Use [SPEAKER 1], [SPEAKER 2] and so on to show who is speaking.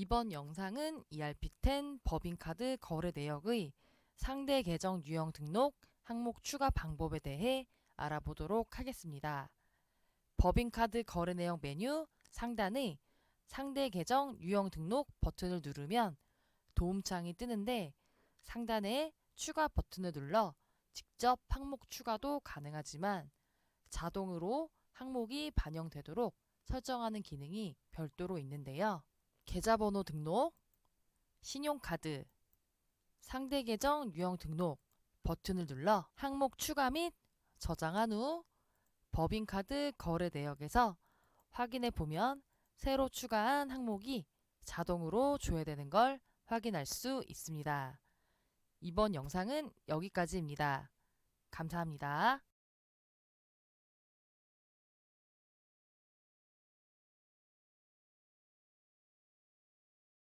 [SPEAKER 1] 이번 영상은 ERP10 법인카드 거래 내역의 상대 계정 유형 등록 항목 추가 방법에 대해 알아보도록 하겠습니다. 법인카드 거래 내역 메뉴 상단의 상대 계정 유형 등록 버튼을 누르면 도움창이 뜨는데 상단에 추가 버튼을 눌러 직접 항목 추가도 가능하지만 자동으로 항목이 반영되도록 설정하는 기능이 별도로 있는데요. 계좌번호 등록, 신용카드, 상대 계정 유형 등록 버튼을 눌러 항목 추가 및 저장한 후 법인카드 거래 내역에서 확인해 보면 새로 추가한 항목이 자동으로 조회되는 걸 확인할 수 있습니다. 이번 영상은 여기까지입니다. 감사합니다.